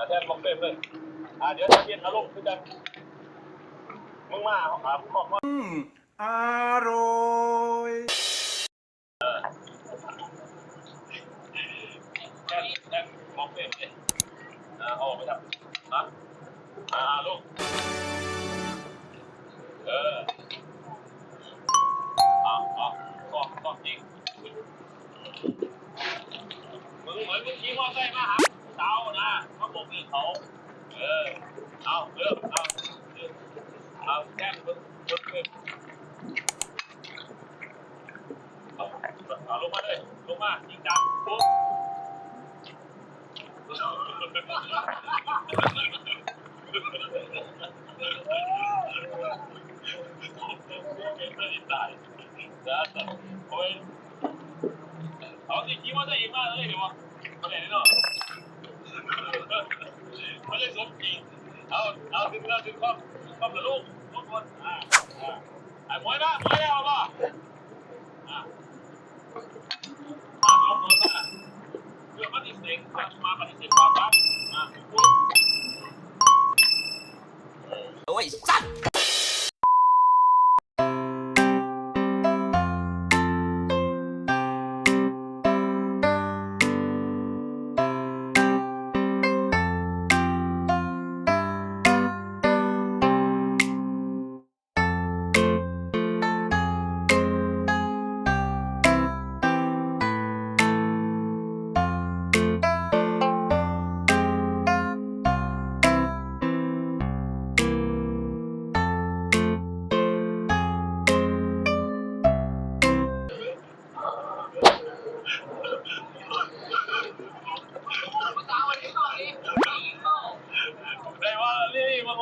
อาจารย์บอกเต็มเลยอ่าเดี๋ยวจะเย็นอารมณ์คือกันมึงมาหาขอบมาอร่อยแค่แค่บอกเต็มเลยอ่าเอาออกไปครับนะอ่าลูกเอออ่าอ่าก็ก็จริง มึงเหมือนมึงขี่มอไซค์มาหาสานะเขาบอกนี่เขา เออ เอาเริ่มเอาเอาแก้มมึงมึงเอาเอาลงมาเลยลงมาจริงจังปุ๊บตายนะโอ้ย เอาสิคิดว่าจะอีกมากเลยเดี๋ยววะมาไหนเนาะไม่ได้สมจริงเอาเอาถึงแล้วถึงความความละลูกทุกคนอ่าอ่าไอ้หมวยนะหมวยเอาป่ะ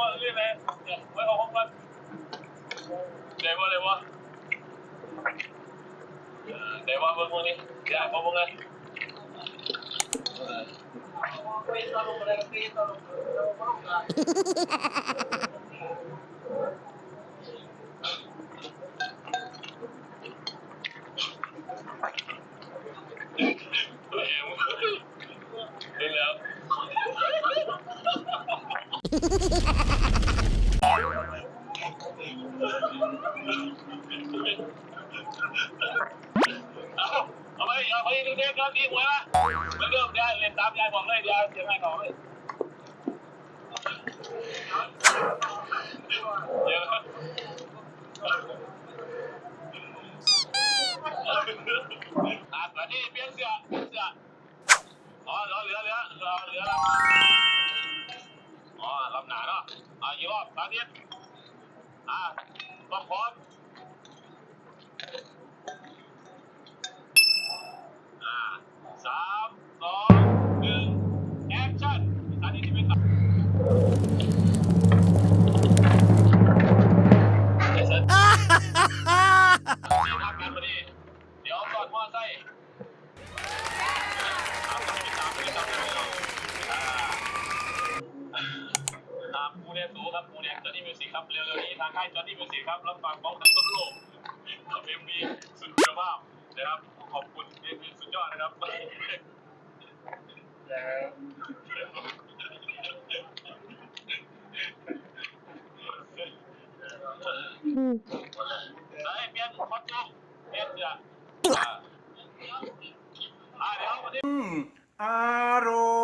ว่านี่เลยเดี๋ยไว้เอาห้องกันเด้ว่าเด้ว่าเด้ว่าเบิ่งพวกนี้เดี๋ยวเอาพวกนี้เออนแล้ว เอาไปเอาไปดูเด็กก็ดีหัวละไม่เริ่มยายเล่นตามยายบอกเลยยายเสียงให้ของเลยอะตอนนี้เปลี่ยนเสื้อเปลี่ยนเสื้ออ๋อเหลือเหลือเหลือเหลือเหลือ เนาะอะอีกรอบตอนนี้อะต้องพร้อมอ่าสามามกูเนี่ยสูครับกูเนี่ยจอห์นนี่มิวสิกครับเร็วๆนี้ทางค่ายจอห์นนี่มิวสิกครับรับฟังของทั้งต้นโลกเอ็มวีสุดคุณภาพนะครับขอบคุณเอ็มวีสุดยอดนะครับเฮ้ยเปลี่ยนคอสตูมเปลี่ยนเสื้ออ่าอ่าเดี๋ยวมาดิอืมอร่อ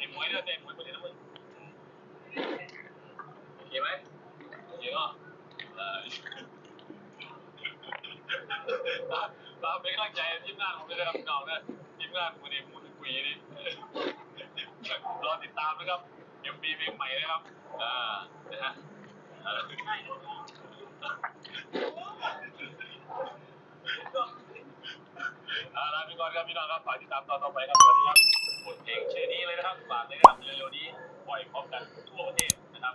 บามมาไอ้วยเต่หมวยคนนี้นะมึงโอเคไหมโอเคเนาะเออเราเป็นกำลังใจทีมงานผมด้วยนะครับน้องนะทีมงานคุณเองมูนคุยนี่รอติดตามนะครับยังมีเพลงใหม่นะครับอ่านะฮะอ่าอ่าลาไปก่อนครับพี่น้องครับฝากติดตามตอนต่อไปครับสวัสดีครับ นะครับฝากเลยนะครับเร็วๆนี้ปล่อยพร้อมกันทั่วประเทศนะครับ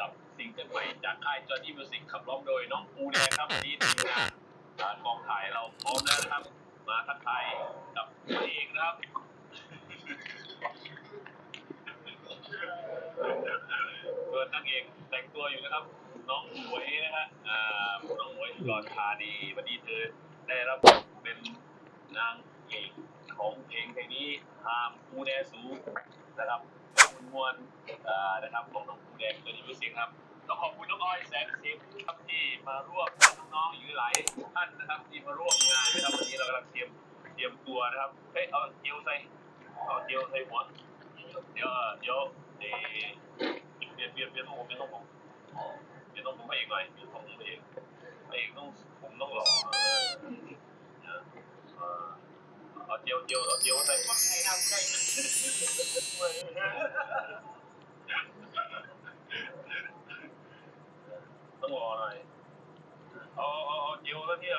กับซิงเกิลใหม่จากค่ายจอห์นนี่มิวสิกขับร้องโดยน้องปูแดงครับวันนี้ทีมงานอ่ากองถ่ายเราพร้อมแล้วนะครับ มาทักทายกับพระเอกนะครับส่วนนางเอกแต่งตัวอยู่นะครับ น้องหมวยนะฮะอ่าน้องหมวยอุดรธานีวันนี้เธอได้รับเป็นนางเอก ของเพลงเพลงนี้หามปูแดสูนะครับเป็นมวลอ่านะครับของน้องปูแดงตัวนี้มิวสิกครับต้องขอบคุณน้องออยแสนสิบครับที่มาร่วมน้องๆอยู่หลายท่านนะครับที่มาร่วมงานนะครับวันนี้เรากำลังเตรียมเตรียมตัวนะครับเฮ้ยเอาเจลใส่เอาเจลใส่หัวเดี๋ยวเดี๋ยวเดี๋ยวเปลี่ยนเปลี่ยนเปลี่ยนต้องผมเปลี่ยนต้องผมเปลี่ยนต้องผมพระเอกหน่อยเปลี่ยนต้องผมพระเอกพระเอกต้องผมต้องหล่อเออเออ เอาเจียวเจียวเอาเจียวใส่ต้องหล่อหน่อยเอาเอาเอาเจียวแล้วที่เ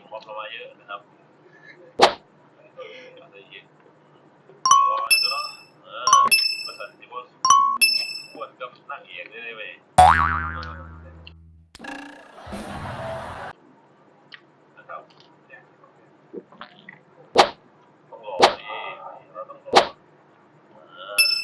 มพร้อมเรามาเยอะนะครับอะไรเยอะรออยู่เนาะเออประสาที่ว่าปวดกับนั่งเองได้ไหมนะครับ